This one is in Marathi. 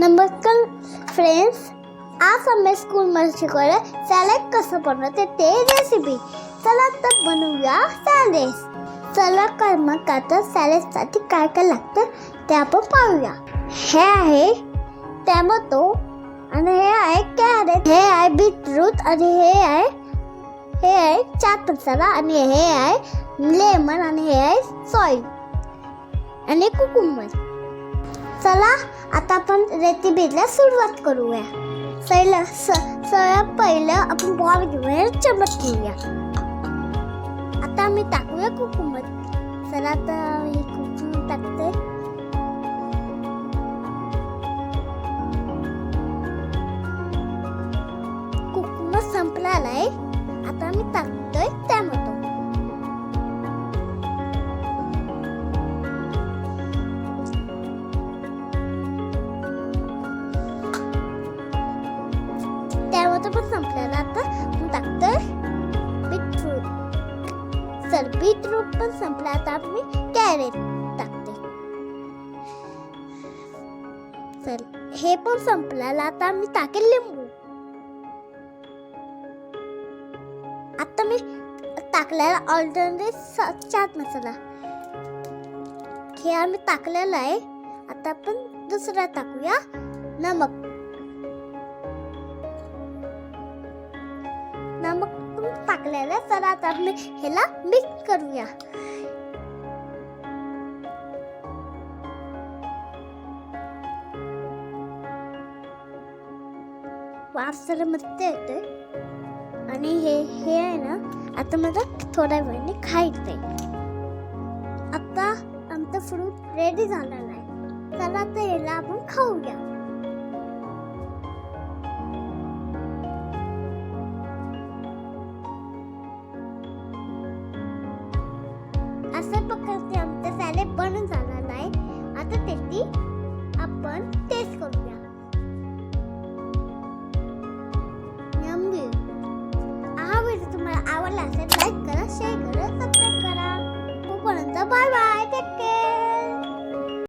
नमस्कार फ्रेंड्स आज आम्ही स्कूलमध्ये शिकवलं सॅलेड कसं बनवते ते रेसिपी चला तर बनवूया सॅलेड चला कर मग आता सॅलेडसाठी काय काय लागतं ते आपण पाहूया हे आहे टॅमॅटो आणि हे आहे कॅरेट हे? आहे बीटरूट आणि हे आहे हे आहे चाट मसाला आणि हे आहे लेमन आणि हे आहे सॉईल आणि कुकुंबर चला आता आपण रेती रेसिपीला सुरुवात करूया. सैला स सगळ्यात पहिलं आपण बॉल घेऊया चमच घेऊया. आता मी टाकूया कुकुमत चला आता हे कुकुम टाकते. कुकुमत संपला आहे चल बीटरूट पण संपला आता मी कॅरेट टाकते चल हे पण संपलेलं आता मी टाकेल लिंबू। आता मी टाकलेला ऑलरेडी चाट मसाला। हे आम्ही टाकलेला आहे आता आपण दुसरा टाकूया नमक पण सरात आहे तर आता आपण ह्याला मिक्स करूया. वास जरा मस्त येतोय. आणि हे हे आहे ना आता मला थोड्या वेळाने खायचंय. आता आमचं फ्रूट रेडी झालेलं आहे. चला तर याला आपण खाऊया. असं प्रकारचे आमचं सॅलेड बनून झालेलं नाही. आता त्याची आपण टेस्ट करूया. हा व्हिडिओ तुम्हाला आवडला असेल लाईक करा शेअर करा सबस्क्राईब करा. तोपर्यंत बाय बाय